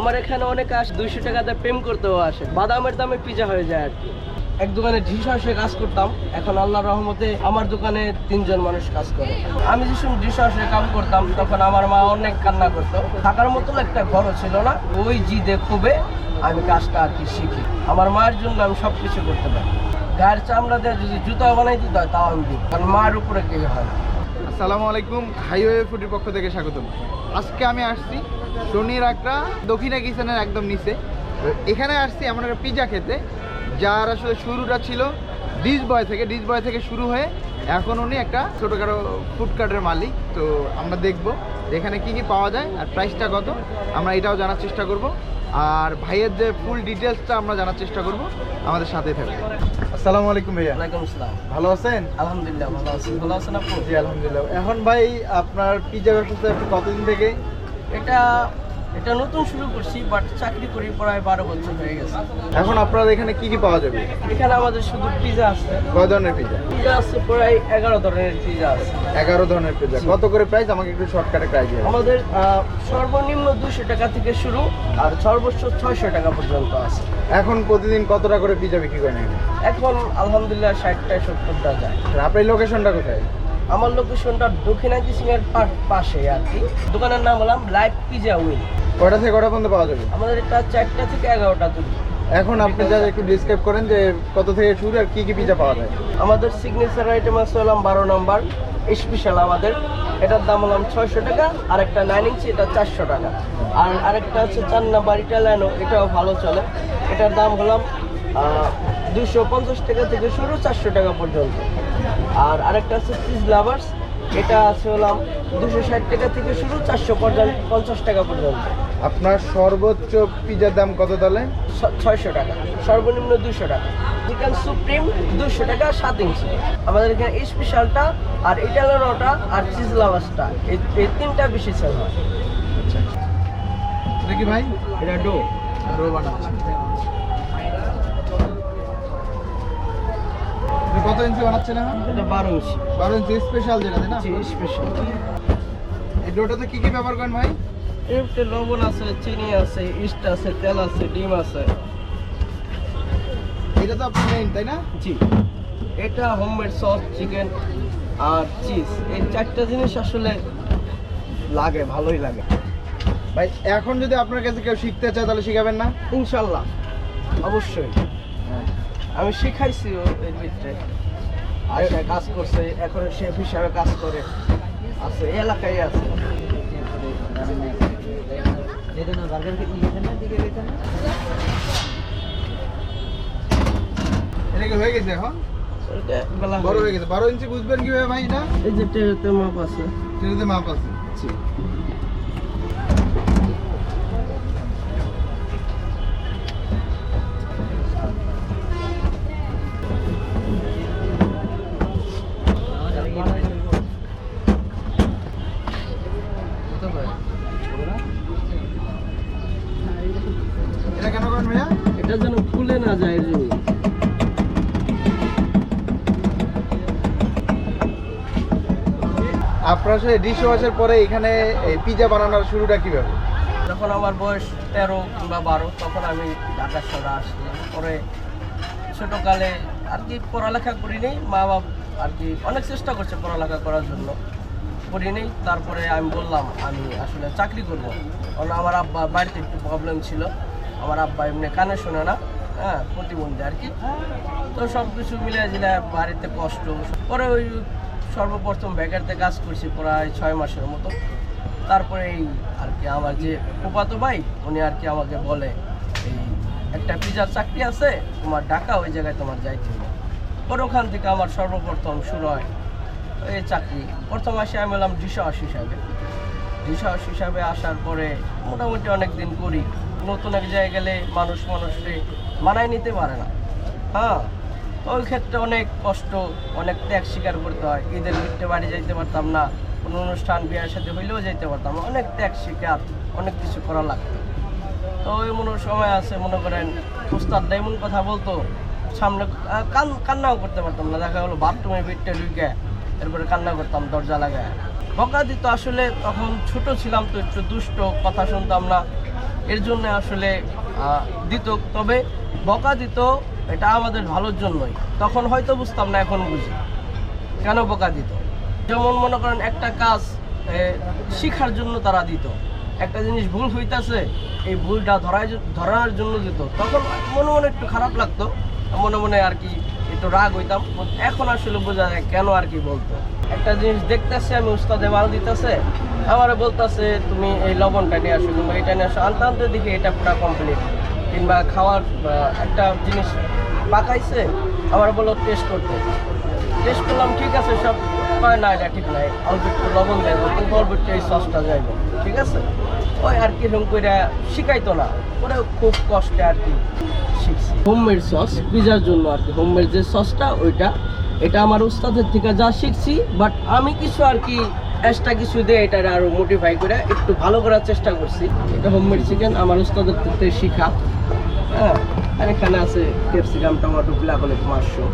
আমার এখানে অনেকে আসে, দুইশো টাকাতে প্রেম করতেও আসে। বাদামের দামে পিজা হয়ে যায় আর কি। এক দোকানে ডিশওয়াশে কাজ করতাম। এখন আল্লাহর রহমতে আমার দোকানে তিনজন মানুষ কাজ করে। আমি যখন ডিশওয়াশে কাম করতাম, তখন আমার মা অনেক কান্না করতো। থাকার মতো একটা ঘরও ছিল না। ওই জিদে খুবে আমি কাজটা আর কি শিখি। আমার মায়ের জন্য আমি সব কিছু করতে পারি। গায়ের চামড়া দিয়ে যদি জুতা বানাই দিতে হয়, তাও আমি দিই। কারণ মায়ের উপরে কেউ হয় আসসালামু আলাইকুম, হাইওয়ে ফুডের পক্ষ থেকে স্বাগতম। আজকে আমি আসছি শনির একটা দক্ষিণা কিচেনের একদম নিচে। এখানে আসছি এমন একটা পিজা খেতে, যার আসলে শুরুটা ছিল ডিশ বয় থেকে। ডিশ বয় থেকে শুরু হয়ে এখন উনি একটা ছোটোখাটো ফুডকার্টের মালিক। তো আমরা দেখব এখানে কি কি পাওয়া যায় আর প্রাইসটা কত। আমরা এটাও জানার চেষ্টা করব। আর ভাইয়ের যে ফুল ডিটেলসটা আমরা জানার চেষ্টা করব। আমাদের সাথে থাকবে আসসালামু আলাইকুম ভাইয়া। ওয়ালাইকুম আসসালাম। ভালো আছেন? আলহামদুলিল্লাহ ভালো আছি। ভালো আছেন আপু? জি আলহামদুলিল্লাহ। এখন ভাই আপনার পিজা ব্যবসাতে আপনি কতদিন থেকে? এটা এটা নতুন শুরু করছি বাট চাকরি করি প্রায় বারো বছর হয়ে গেছে। এখন আপনার এখানে কি কি পাওয়া যাবে? এখানে আমাদের শুধু পিজা আছে। কয় ধরনের পিজা পিজা আছে প্রায় এগারো ধরনের পিজা আছে। এগারো ধরনের পিজা কত করে প্রাইস আমাকে একটু শর্টকাটে প্রাইস আমাদের সর্বনিম্ন দুশো টাকা থেকে শুরু আর সর্বোচ্চ ছয়শো টাকা পর্যন্ত আছে। এখন প্রতিদিন কত টাকা করে পিজা বিক্রি করেন এখানে? আলহামদুলিল্লাহ ষাটটা সত্তরটা যায়। আপনার লোকেশনটা কোথায়? আমার লোকেশনটা দক্ষিণাঞ্চি সিং এর পাশে আর কি। দোকানের নাম হলাম লাইভ পিজা উইন কয়টা থেকে কটা পর্যন্ত পাওয়া যাবে? আমাদের এটা চারটা থেকে এগারোটা তুলি এখন আপনি যা একটু ডিসক্রাইব করেন যে কত থেকে শুরু আর কি কি পিজা পাওয়া যায়। আমাদের সিগনেচার আইটেম আছে হলাম বারো নম্বর স্পেশাল আমাদের। এটার দাম হলাম ছয়শো টাকা আর একটা নাইন ইঞ্চি এটা চারশো টাকা। আর আরেকটা হচ্ছে চার নাম্বার ইটালিয়ানো এটাও ভালো চলে। এটার দাম হলাম দুশো পঞ্চাশ টাকা থেকে শুরু চারশো টাকা পর্যন্ত। আর আরেকটা আছে চিজ লাভার্স এটা আছে হলাম দুশো ষাট টাকা থেকে শুরু চারশো পর্যন্ত পঞ্চাশ টাকা পর্যন্ত। আপনার সর্বোচ্চ পিজার দাম কত তাহলে? ছয়শো টাকা সর্বনিম্ন দুশো টাকা। চিকেন সুপ্রিম দুশো টাকা সাত ইঞ্চি। আমাদের এখানে স্পেশালটা আর ইটালিয়ানোটা আর চিজ লাভাসটা এই এই তিনটা বেশি সেল হয়। দেখি ভাই? এটা ডো রো বানাচ্ছি এটা কত ইঞ্চি বানাচ্ছেন এখন এটা বারো ইঞ্চি বারো ইঞ্চি স্পেশাল যেটা না? স্পেশাল এই ডোটাতে কি কি ব্যবহার করেন ভাই? এতে লবণ আছে চিনি আছে ইস্ট আছে তেল আছে ডিম আছে। এটা তো আপনি মেইন তাই না? জি। এটা হোমমেড সস চিকেন আর চিজ এই চারটা জিনিস আসলে লাগে ভালোই লাগে। ভাই এখন যদি আপনার কাছে কেউ শিখতে চায় তাহলে শিখাবেন না? ইনশাল্লাহ। অবশ্যই। আমি শিখাইছি ও- এর ভিতরে। আশা কাজ করছে এখন শেফ হিসাবে কাজ করে। আছে এই এলাকায় আছে। এটা কি হয়ে গেছে এখন? বড় হয়ে গেছে। বারো ইঞ্চি বুঝবেন কীভাবে ভাই না এই যে টেরেতে মাপ আছে। মাপ আছে। সাথে ডিশ ওয়াশের পরে এখানে পিজা বানানোর শুরুটা কীভাবে? যখন আমার বয়স তেরো কিংবা বারো, তখন আমি ঢাকা শহরে আসলাম। পরে ছোটোকালে আর কি পড়ালেখা করিনি, মা বাপ আর কি অনেক চেষ্টা করছে পড়ালেখা করার জন্য। করিনি, তারপরে আমি বললাম, আমি আসলে চাকরি করব। কারণ আমার আব্বা বাড়িতে একটু প্রবলেম ছিল। আমার আব্বা এমনি কানে শোনে না হ্যাঁ প্রতিবন্ধী আর কি। তো সব কিছু মিলে জিলে বাড়িতে কষ্ট। পরে ওই সর্বপ্রথম বেকারতে কাজ করছি প্রায় ছয় মাসের মতো। তারপরে এই আর কি আমার যে ফুপাতো ভাই, উনি আর কি আমাকে বলে, এই একটা পিজার চাকরি আছে, তোমার ঢাকা ওই জায়গায় তোমার যাইতে হবে। পরে ওখান থেকে আমার সর্বপ্রথম শুরু হয় এই চাকরি। প্রথম আসে আমি এলাম ডিসাস হিসাবে। ডিসাস হিসাবে আসার পরে মোটামুটি অনেক দিন করি। নতুন এক জায়গায় গেলে মানুষ মানুষকে মানায় নিতে পারে না। হ্যাঁ ওই ক্ষেত্রে অনেক কষ্ট, অনেক ত্যাগ স্বীকার করতে হয়। ঈদের ভিত্তে বাড়ি যাইতে পারতাম না, কোনো অনুষ্ঠান, বিয়ের সাথে হইলেও যাইতে পারতাম। অনেক ত্যাগ স্বীকার, অনেক কিছু করা লাগতো। তো ওই মনে সময় আছে, মনে করেন উস্তাদ এমন কথা বলতো, সামনে কান, কান্নাও করতে পারতাম না। দেখা গেলো বাথরুমে বিটটা ঢুকে এরপরে কান্না করতাম, দরজা লাগায়। বকা দিত আসলে, তখন ছোট ছিলাম তো একটু দুষ্ট, কথা শুনতাম না। এর জন্য আসলে দিত। তবে বকা দিত এটা আমাদের ভালোর জন্যই। তখন হয়তো বুঝতাম না, এখন বুঝি। কেন বকা দিত যেমন মনে করেন, একটা কাজ শিখার জন্য তারা দিত। একটা জিনিস ভুল হইতাছে, এই ভুলটা ধরাই ধরার জন্য দিত। তখন মনে মনে একটু খারাপ লাগতো, মনে মনে আর কি একটু রাগ হইতাম। এখন আসলে বোঝা যায়, কেন আর কি বলতো। একটা জিনিস দেখতেছে আমি, উস্তাদে মাল দিতেছে, আমারে বলতেছে, তুমি এই লবণটা নিয়ে আসো কিংবা এটা নিয়ে আসো। আনতে আনতে দেখি এটা পুরো কমপ্লিট কিংবা খাওয়ার একটা জিনিস পাকাইছে, আবার বলল টেস্ট করতে। টেস্ট করলাম, ঠিক আছে, সব কয় না, এটা ঠিক নাই। অল্প একটু লবণ দেবো কিন্তু অল্প একটু এই সসটা যাইব ঠিক আছে? ওই আর কি এরকম করে শিখাইতো না ওরা খুব কষ্টে আর কি শিখছি। হোমমেড সস পিজার জন্য আর কি হোমমেড যে সসটা ওইটা, এটা আমার উস্তাদের থেকে যা শিখছি বাট আমি কিছু আর কি এক্সট্রা কিছু দিয়ে এটা আরও মোটিফাই করে একটু ভালো করার চেষ্টা করছি। এটা হোমমেড চিকেন আমার উস্তাদের থেকে শিখা। হ্যাঁ আর এখানে আছে capsicum tomato black olive mushroom.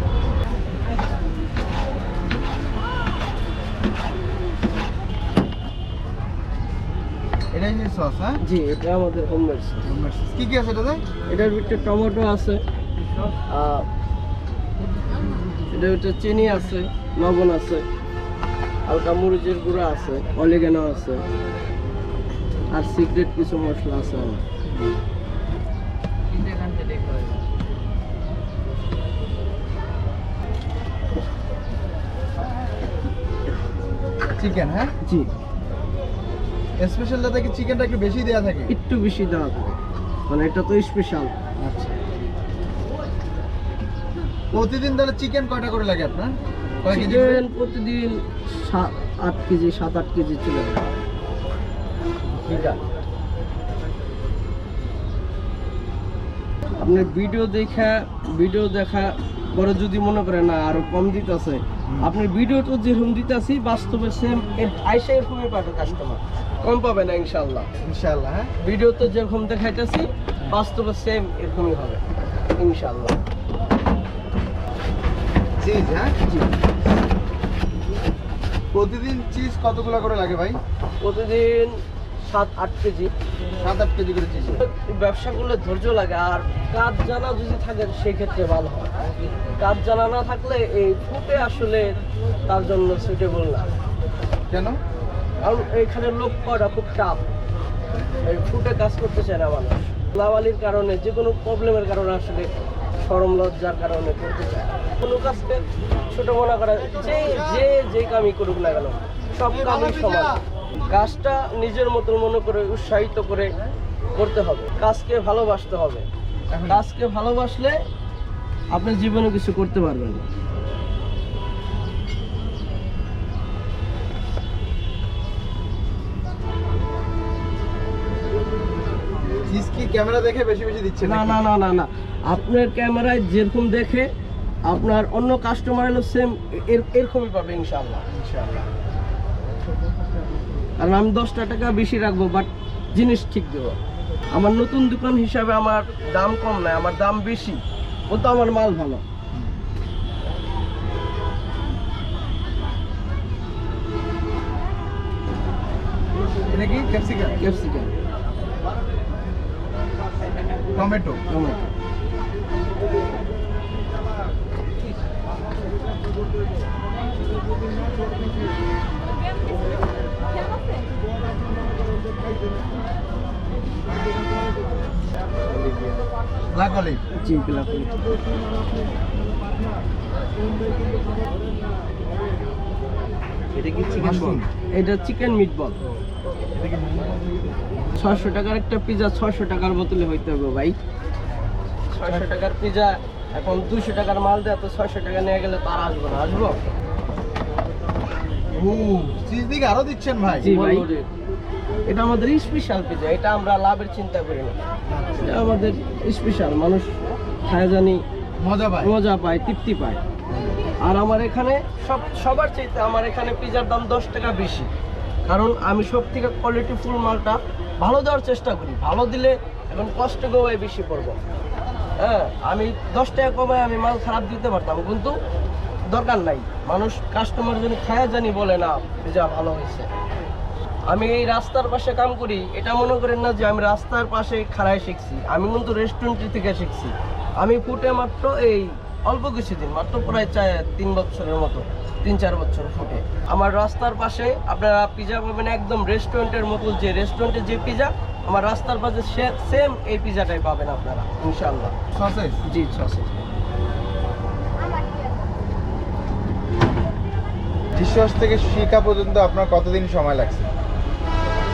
এটাই যে সস হ্যাঁ? জি এটা আমাদের হোমমেড সস কি কি আছে এটাতে? এটার ভিতরে টমেটো আছে ভিতরে চিনি আছে লবণ আছে। হালকা মরিচের গুঁড়া আছে অলিগানো আছে আর সিক্রেট কিছু মশলা আছে আমার। চিকেন হ্যাঁ? জি। স্পেশালটাতে কি চিকেনটা একটু বেশি দেওয়া থাকে। একটু বেশি দেওয়া থাকে। মানে এটা তো স্পেশাল আচ্ছা। প্রতিদিন তাহলে চিকেন কয়টা করে লাগে আপনার? চিকেন প্রতিদিন সাত আট কেজি সাত আট কেজি চলে যায়। এটা আপনার ভিডিও দেখা ভিডিও দেখা পরে যদি মনে করে না আরও কম দিতেছে। আপনি ভিডিও তো যেরকম দিতেছি বাস্তবে সেম আইসা এরকমই পাবে কাস্টমার কম পাবে না ইনশাল্লাহ ইনশাল্লাহ হ্যাঁ। ভিডিও তো যেরকম দেখাইতেছি বাস্তবে সেম এরকমই হবে ইনশাল্লাহ চিজ হ্যাঁ প্রতিদিন চিজ কতগুলো করে লাগে ভাই? প্রতিদিন সাত আট কেজি। সাত আট কেজি করে চিজ। ব্যবসা করলে ধৈর্য লাগে আর কাজ জানা যদি থাকে সেই ক্ষেত্রে ভালো হয়। কাজ জানা না থাকলে এই ফুটে আসলে তার জন্য সুইটেবল না। কেন? কারণ এইখানে লোক পাওয়াটা খুব টাফ। এই ফুটে কাজ করতে চায় না মানুষ। লাওয়ালির কারণে যে কোনো প্রবলেমের কারণে আসলে সরম লজ্জার কারণে করতে চায়। কোনো কাজকে ছোট মনে করা যে যে যে কামই করুক না কেন সব কামই সমান। কাজটা নিজের মতো মনে করে উৎসাহিত করে করতে হবে। কাজকে ভালোবাসতে হবে। কাজকে ভালোবাসলে আপনি জীবনে কিছু করতে পারবেন না। ক্যামেরা দেখে বেশি বেশি দিচ্ছে না না না না না। আপনার ক্যামেরায় যেরকম দেখে আপনার অন্য কাস্টমার এলো সেম এরকমই পাবে ইনশাল্লাহ ইনশাআল্লাহ। আর আমি দশটা টাকা বেশি রাখব বাট জিনিস ঠিক দেবো। আমার নতুন দোকান হিসাবে আমার দাম কম নয় আমার দাম বেশি। ও তো আমার মাল ভালো। ক্যাপসিকাম ক্যাপসিকাম টমেটো টমেটো জি গোলাপি এটা কি চিকেন বল এটা চিকেন মিট বল ছয়শো টাকার একটা পিজা ছয়শো টাকার বোতলে হইতে হবে ভাই। ছয়শো টাকার পিজা এখন দুশো টাকার মাল দেয় তো ছয়শো টাকা নিয়ে গেলে তো আর আসব না। আসব? ও চিজ দিকে আরও দিচ্ছেন ভাই? জি ভাই। এটা আমাদের স্পেশাল পিজা এটা আমরা লাভের চিন্তা করি না। এটা আমাদের স্পেশাল মানুষ খায় জানি মজা ভাই মজা পায় তৃপ্তি পায়। আর আমার এখানে সব সবার চাইতে আমার এখানে পিজার দাম দশ টাকা বেশি। কারণ আমি সব থেকে কোয়ালিটি ফুল মালটা ভালো দেওয়ার চেষ্টা করি ভালো দিলে এখন কষ্ট কমায় বেশি পড়ব হ্যাঁ আমি দশ টাকা কমায় আমি মাল খারাপ দিতে পারতাম, কিন্তু দরকার নাই। মানুষ কাস্টমার যদি খায়া জানি বলে, না পিজা ভালো হয়েছে। আমি এই রাস্তার পাশে কাম করি, এটা মনে করেন না যে আমি রাস্তার পাশে খাড়ায় শিখছি, আমি কিন্তু রেস্টুরেন্ট থেকে শিখছি। আমি ফুটে মাত্র এই অল্প কিছুদিন, মাত্র প্রায় চার, তিন বছরের মতো, তিন, চার বছর ফুটে। আমার রাস্তার পাশে আপনারা পিজা পাবেন একদম রেস্টুরেন্টের মতো, যে রেস্টুরেন্টের যে পিজা আমার রাস্তার পাশে সেম এই পিজাটাই পাবেন আপনারা ইনশাল্লাহ সসেজ জি সসেজ টিসস থেকে শিকা পর্যন্ত আপনার কতদিন সময় লাগছে?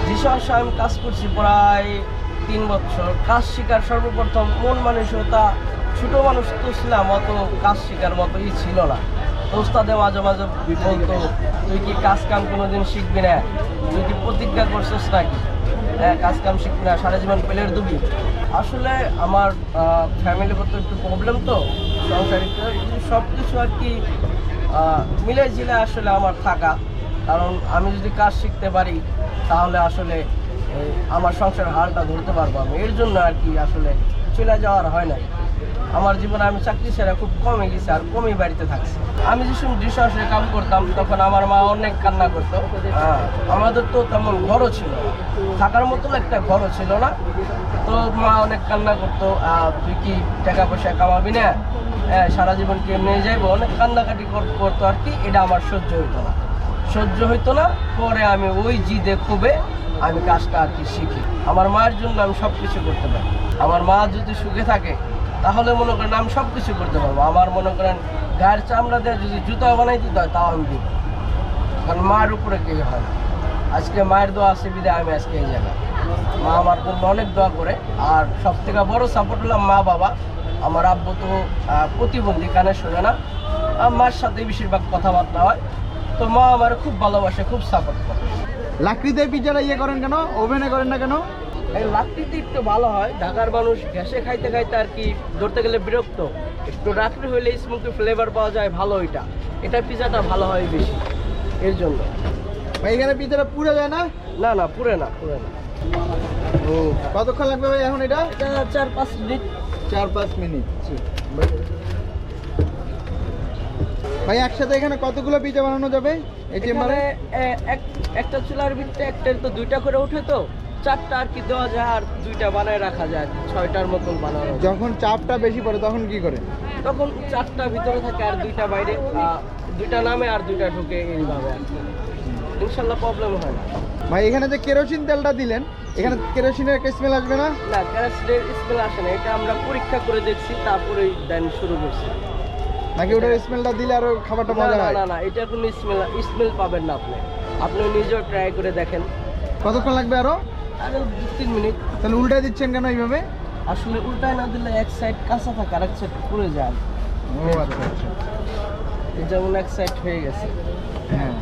যিশাস আমি কাজ করছি প্রায় তিন বছর। কাজ শেখার সর্বপ্রথম মন মানসিকতা ছোট মানুষ তো ছিলাম অত কাজ শেখার মতো ই ছিল না। ওস্তাদে মাঝে মাঝে বলতো তুই কি কাজ কাম কোনোদিন শিখবি না? তুই কি প্রতিজ্ঞা করছিস নাকি? কাজ কাম শিখবি না, সারা জীবন পেলের দুবি। আসলে আমার ফ্যামিলি করতে একটু প্রবলেম তো, সংসারিক। সব কিছু আর কি মিলে জিলে আসলে আমার থাকা। কারণ আমি যদি কাজ শিখতে পারি, তাহলে আসলে আমার সংসারের হালটা ধরতে পারব আমি। এর জন্য আর কি আসলে চলে যাওয়ার হয় নাই। আমার জীবনে আমি চাকরি ছেড়ে খুব কমে গেছি আর কমই বাড়িতে থাকছি। আমি যে সময় কাম করতাম তখন আমার মা অনেক কান্না করতো। হ্যাঁ, আমাদের তো তেমন ঘরও ছিল থাকার মতো একটা ঘরও ছিল না। তো মা অনেক কান্না করতো তুই কি টাকা পয়সা কামাবি না? হ্যাঁ, সারা জীবন কেমনে যাইবো? অনেক কান্নাকাটি কর- করতো আর কি। এটা আমার সহ্য হইতো না। সহ্য হইতো না পরে আমি ওই জিদে খুবে আমি কাজটা আর কি শিখি। আমার মায়ের জন্য আমি সব কিছু করতে পারি। আমার মা যদি সুখে থাকে তাহলে মনে করেন আমি সব কিছু করতে পারব। আমার মনে করেন গায়ের চামড়া দিয়ে যদি জুতা বানাই দিতে হয়, তাও আমি দিব। কারণ মায়ের উপরে কে হয়? আজকে মায়ের দোয়া আছে বিদায় আমি আজকে এই জায়গায়। মা আমার জন্য অনেক দোয়া করে। আর সব থেকে বড় সাপোর্ট হলাম মা বাবা। আমার আব্বু তো প্রতিবন্ধী, কানে শোনে না। মার সাথে বেশিরভাগ কথাবার্তা হয়। তো মা আমার খুব ভালোবাসে, খুব সাপোর্ট করে। লাকড়ি লাকড়িতে পিজাটা ইয়ে করেন কেন? ওভেনে করেন না কেন? এই লাকড়িতে একটু ভালো হয়। ঢাকার মানুষ গ্যাসে খাইতে খাইতে আর কি ধরতে গেলে বিরক্ত। একটু রাত্রি হইলে স্মোকি ফ্লেভার পাওয়া যায় ভালো এটা। এটা পিজাটা ভালো হয় বেশি। এর জন্য। ভাই এখানে পিজাটা পুড়ে যায় না? না না পুরে না পুরে না। ও কতক্ষণ লাগবে ভাই এখন এটা? এটা চার পাঁচ মিনিট। চার পাঁচ মিনিট। ভাই একসাথে এখানে কতগুলো পিজা বানানো যাবে? এই এখানে এক একটা চুলার ভিতরে একটা তো দুইটা করে ওঠে তো। চারটা আর কি দেওয়া যায় আর দুইটা বানায় রাখা যায় ছয়টার মতন বানানো যখন চাপটা বেশি পড়ে তখন কি করে? তখন চারটা ভিতরে থাকে আর দুইটা বাইরে দুইটা নামে আর দুইটা ঢুকে এইভাবে আর কি। ইনশাল্লাহ প্রবলেম হয় না। ভাই এখানে যে কেরোসিন তেলটা দিলেন এখানে কেরোসিনের একটা স্মেল আসবে না? না ক্যারাসিডের স্মেল আসে না। এটা আমরা পরীক্ষা করে দেখছি তারপরেই দেন শুরু করছি। নাকি ওটার স্মেলটা দিলে আরও খাবারটা মজা হয়? না না এটা কোনো স্মেল স্মেল পাবেন না আপনি। আপনি নিজেও ট্রাই করে দেখেন। কতক্ষণ লাগবে আরও? আরও দু তিন মিনিট। তাহলে উল্টায় দিচ্ছেন কেন এইভাবে? আসলে উল্টায় না দিলে এক সাইড কাঁচা থাকে আর এক সাইড পুড়ে যায়। ও আচ্ছা আচ্ছা। এই যেমন এক সাইড হয়ে গেছে। হ্যাঁ।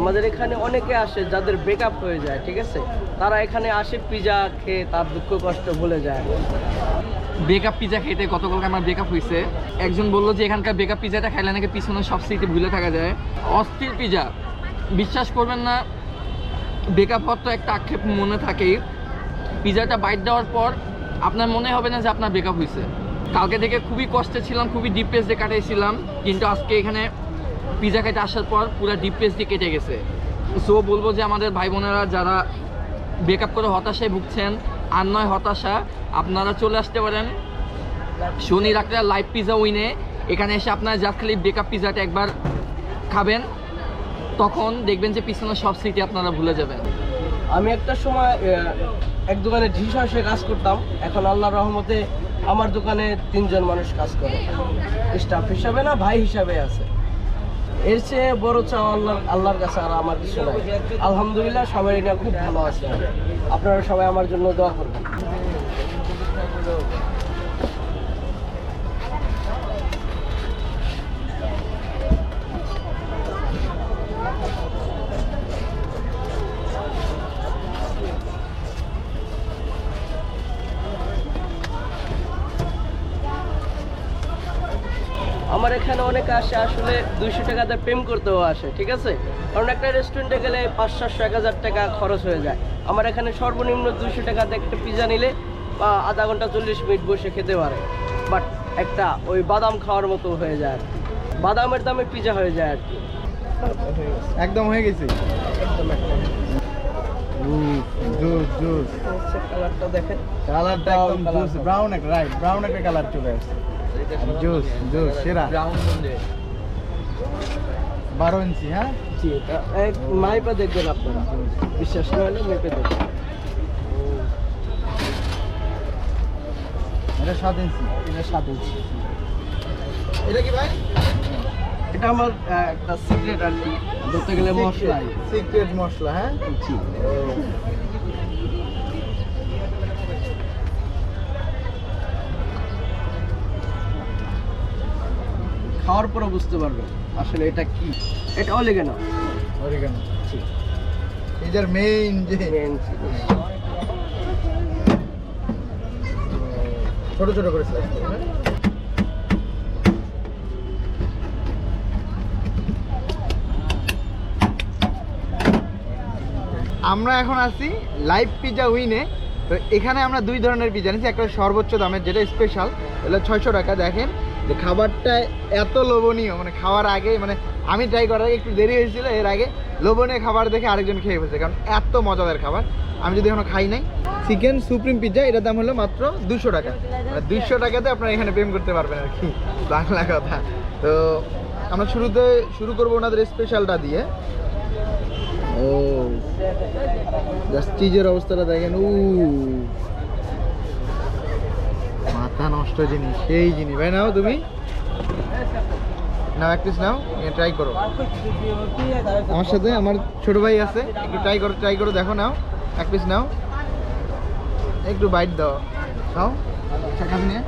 আমাদের এখানে অনেকে আসে যাদের ব্রেকআপ হয়ে যায় ঠিক আছে? তারা এখানে আসে পিজা খেয়ে তার দুঃখ কষ্ট ভুলে যায়। বেকআপ পিজা খেতে গতকালকে আমার বেকআপ হয়েছে একজন বলল যে, এখানকার বেকআপ পিজাটা খাইলে নাকি পিছনে সব স্মৃতি ভুলে থাকা যায়? অস্থির পিজা বিশ্বাস করবেন না বেকআপ হওয়ার তো একটা আক্ষেপ মনে থাকেই। পিজাটা বাইট দেওয়ার পর আপনার মনে হবে না যে আপনার বেকআপ হয়েছে কালকে থেকে খুবই কষ্টে ছিলাম, খুবই ডিপ্রেসডে কাটাইছিলাম, কিন্তু আজকে এখানে পিজা খাইতে আসার পর পুরো ডিপ্রেসডে কেটে গেছে। সো বলব যে, আমাদের ভাই বোনেরা যারা বেকআপ করে হতাশায় ভুগছেন আর নয় হতাশা, আপনারা চলে আসতে পারেন। শনি রাত্রে লাইভ পিজা উইনে এখানে এসে আপনারা জাস্ট খালি ব্রেকআপ পিজাটা একবার খাবেন। তখন দেখবেন যে পিছনে সব স্মৃতি আপনারা ভুলে যাবেন। আমি একটা সময় এক দোকানে ঢিস হাসে কাজ করতাম। এখন আল্লাহর রহমতে আমার দোকানে তিনজন মানুষ কাজ করে। স্টাফ হিসাবে না, ভাই হিসাবে আছে। এর চেয়ে বড় চাও আল্লাহ আল্লাহর কাছে আর আমার কিছু নাই। আলহামদুলিল্লাহ সবাই এটা খুব ভালো আছে। আপনারা সবাই আমার জন্য দোয়া করবেন। আমার এখানে অনেকে আসে আসলে দুইশো টাকাতে প্রেম করতেও আসে ঠিক আছে? কারণ একটা রেস্টুরেন্টে গেলে পাঁচ সাতশো এক হাজার টাকা খরচ হয়ে যায়। আমার এখানে সর্বনিম্ন দুইশো টাকাতে একটা পিজা নিলে বা আধা ঘণ্টা চল্লিশ মিনিট বসে খেতে পারে। বাট একটা ওই বাদাম খাওয়ার মতো হয়ে যায় বাদামের দামে পিজা হয়ে যায় আর কি। একদম হয়ে গেছে। জুস জুস কালারটা দেখেন। কালারটা একদম জুস ব্রাউন একটা রাইট ব্রাউন একটা কালার চলে আসছে। জুস জুস সেরা বারো ইঞ্চি হ্যাঁ জি মাইপে দেখবেন আপনারা বিশ্বাস না হলে মেপে দেখবেন এটা সাত ইঞ্চি এটা সাত ইঞ্চি এটা কি ভাই? এটা আমার একটা সিক্রেট আর কি। ধরতে গেলে মশলা সিক্রেট মশলা হ্যাঁ? জি। খাওয়ার পরে বুঝতে পারবেন আসলে এটা কি। এটা লেগে না অরিগানো এটার মেইন যে। ছোট ছোট করে হ্যাঁ? আমরা এখন আছি লাইভ পিজা উইনে তো এখানে আমরা দুই ধরনের পিজা নিচ্ছি একটা সর্বোচ্চ দামের যেটা স্পেশাল এটা ছয়শো টাকা দেখেন। যে খাবারটা এত লোভনীয় মানে খাওয়ার আগে মানে আমি ট্রাই করার একটু দেরি হয়েছিল, এর আগে লোভনীয় খাবার দেখে আরেকজন খেয়ে ফেলছে, কারণ এত মজাদার খাবার, আমি যদি এখনও খাই নাই। চিকেন সুপ্রিম পিৎজা এটার দাম হলো মাত্র দুশো টাকা। মানে দুশো টাকাতে আপনারা এখানে প্রেম করতে পারবেন আর কি, বাংলা কথা। তো আমরা শুরুতে শুরু করব ওনাদের স্পেশালটা দিয়ে। ও জাস্ট চিজের অবস্থাটা দেখেন উ মাথা নষ্ট জিনিস, সেই জিনিস। ভাই, নাও তুমি। নাও, এক পিস নাও ট্রাই করো। আমার সাথে আমার ছোট ভাই আছে, একটু ট্রাই করো ট্রাই করো, দেখো নাও, এক পিস নাও। একটু বাইট দাও। খাও চাকা নিয়ে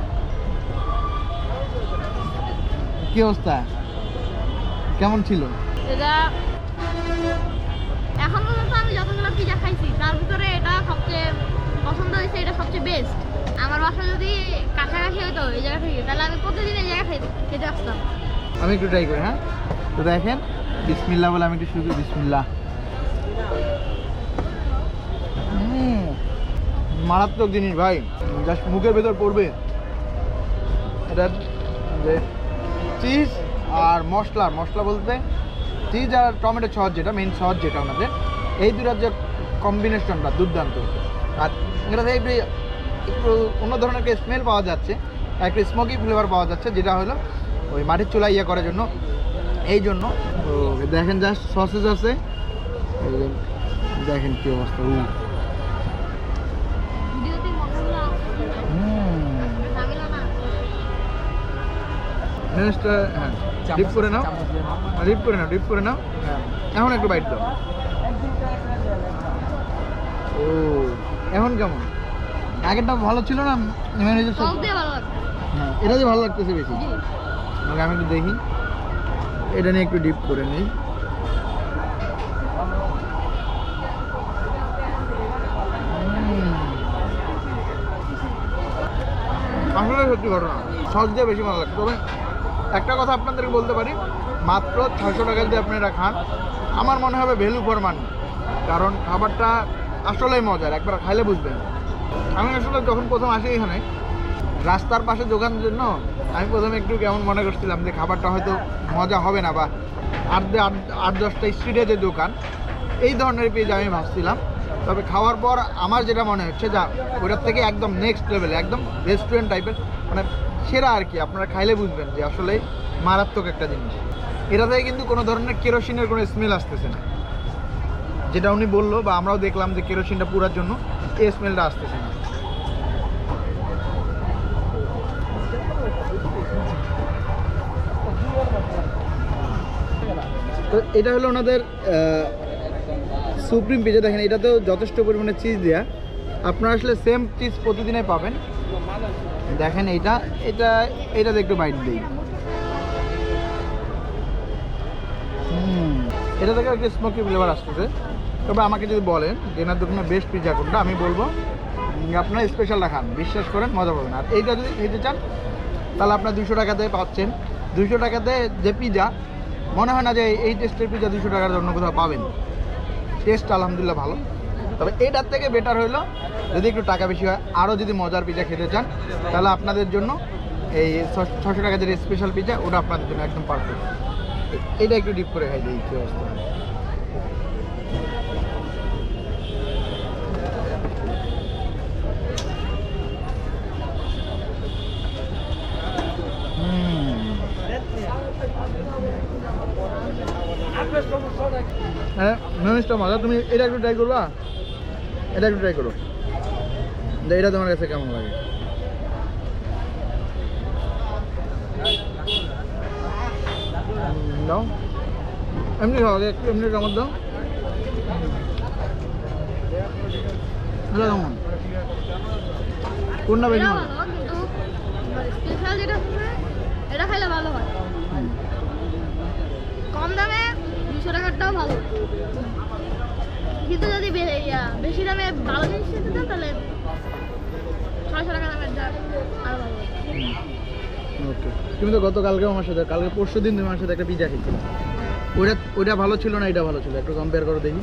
কি অবস্থা? কেমন ছিল? এখন পর্যন্ত আমি যতগুলো পিজা খাইছি, তার ভিতরে এটা সবচেয়ে পছন্দ হয়েছে, এটা সবচেয়ে বেস্ট আমার বাসা যদি কাছাকাছি তাহলে আমি প্রতিদিন এই খেতে আসতাম। আমি একটু ট্রাই করি হ্যাঁ? তো দেখেন, বিসমিল্লা বলে আমি একটু শুরু করি, বিসমিল্লা। মারাত্মক জিনিস ভাই জাস্ট মুখের ভেতর পড়বে। এটা যে চিজ আর মশলা মশলা বলতে চিজ আর টমেটো সস যেটা মেন সস যেটা আমাদের। এই দুটার যে কম্বিনেশনটা দুর্দান্ত। আর একটু একটু অন্য ধরনের একটা স্মেল পাওয়া যাচ্ছে। একটা স্মোকি ফ্লেভার পাওয়া যাচ্ছে যেটা হলো ওই মাটির চুলা ইয়ে করার জন্য। এই জন্য। তো দেখেন জাস্ট সসেস আছে। দেখেন কি অবস্থা জিনিসটা হ্যাঁ ডিপ করে নাও। ডিপ করে নাও ডিপ করে নাও। হ্যাঁ। এখন একটু বাইট দাও। ও এখন কেমন? আগেরটা ভালো ছিল না ম্যানেজার সস দিয়ে ভালো হ্যাঁ এটা যে ভালো লাগতেছে বেশি। আমাকে আমি একটু দেখি। এটা নিয়ে একটু ডিপ করে নিই। আসলে সত্যি ঘটনা সস দিয়ে বেশি ভালো লাগছে। তবে একটা কথা আপনাদেরকে বলতে পারি মাত্র ছয়শো টাকা দিয়ে আপনারা খান আমার মনে হবে ভ্যালু ফর মানি কারণ খাবারটা আসলেই মজার একবার খাইলে বুঝবেন। আমি আসলে যখন প্রথম আসি এখানে, রাস্তার পাশে দোকানের জন্য, আমি প্রথমে একটু কেমন মনে করছিলাম যে খাবারটা হয়তো মজা হবে না বা আট আট দশটা স্ট্রিটে যে দোকান, এই ধরনের পেজ আমি ভাবছিলাম। তবে খাওয়ার পর আমার যেটা মনে হচ্ছে যা, ওটার থেকে একদম নেক্সট লেভেল একদম রেস্টুরেন্ট টাইপের মানে সেরা আর কি, আপনারা খাইলে বুঝবেন যে আসলে মারাত্মক একটা জিনিস। এটা থেকে কিন্তু কোনো ধরনের কেরোসিনের কোনো স্মেল আসতেছে না। যেটা উনি বলল বা আমরাও দেখলাম যে কেরোসিনটা পুরার জন্য, এই স্মেলটা আসতেছে না। তো এটা হলো ওনাদের সুপ্রিম পিজা। দেখেন, এটাতেও যথেষ্ট পরিমাণে চিজ দেওয়া আপনারা আসলে সেম চিজ প্রতিদিনে পাবেন। দেখেন এইটা এটা, এটাতে একটু বাইট দিই। এটা থেকে একটু স্মোকি ফ্লেভার আসতেছে। তবে আমাকে যদি বলেন যে দোকানে বেস্ট পিজা কোনটা? আমি বলব আপনারা স্পেশালটা খান, বিশ্বাস করেন, মজা পাবেন। আর এইটা যদি খেতে চান, তাহলে আপনার দুশো টাকাতে পাচ্ছেন। দুশো টাকাতে যে পিজা মনে হয় না যে এই টেস্টের পিজা দুশো টাকার জন্য কোথাও পাবেন। টেস্ট আলহামদুলিল্লাহ ভালো। তবে এটার থেকে বেটার হইল, যদি একটু টাকা বেশি হয়, আরও যদি মজার পিজা খেতে চান, তাহলে আপনাদের জন্য এই ছশো টাকা যে স্পেশাল পিজা, ওটা আপনাদের জন্য একদম পারফেক্ট এটা একটু ডিপ করে খাই দিই, কি অবস্থা? হ্যাঁ মজা তুমি এটা একটু ট্রাই করবা? এটা একটু ট্রাই করো। এটা তোমার কাছে কেমন লাগে? দাও। এমনি খাও আগে একটু এমনি কামড় দাও। এটা কেমন? কোনটা বেশি এটা ভালো? স্পেশাল যেটা এটা খাইলে ভালো হয়। কম দামে দুশো টাকারটাও ভালো। ইয়া, বেশি দামে ভালো জিনিস নিতে চান তাহলে ছয়শো টাকা দামের যা আরও ভালো ওকে তুমি তো গতকালকে আমার সাথে কালকে পরশু দিন তুমি আমার সাথে একটা পিজা খেয়েছিলে। ওইটা ওইটা ভালো ছিল না এটা ভালো ছিল? একটু কম্পেয়ার করো দেখি।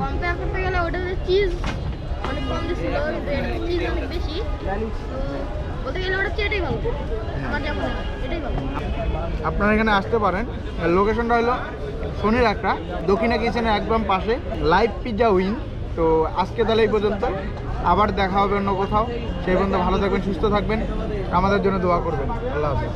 কম্পেয়ার করতে গেলে ওটাতে চিজ অনেক কম দিছিল চিজ অনেক বেশি বলতে গেলে ওটা চেয়ে ভালো। আমার যেমন এটাই ভালো। আপনারা এখানে আসতে পারেন। লোকেশনটা হলো শনির একটা, দক্ষিণা কিচেনের একদম পাশে লাইভ পিজা উইন তো আজকে তাহলে এই পর্যন্ত। আবার দেখা হবে অন্য কোথাও। সেই পর্যন্ত ভালো থাকবেন, সুস্থ থাকবেন। আমাদের জন্য দোয়া করবেন। আল্লাহ হাফিজ।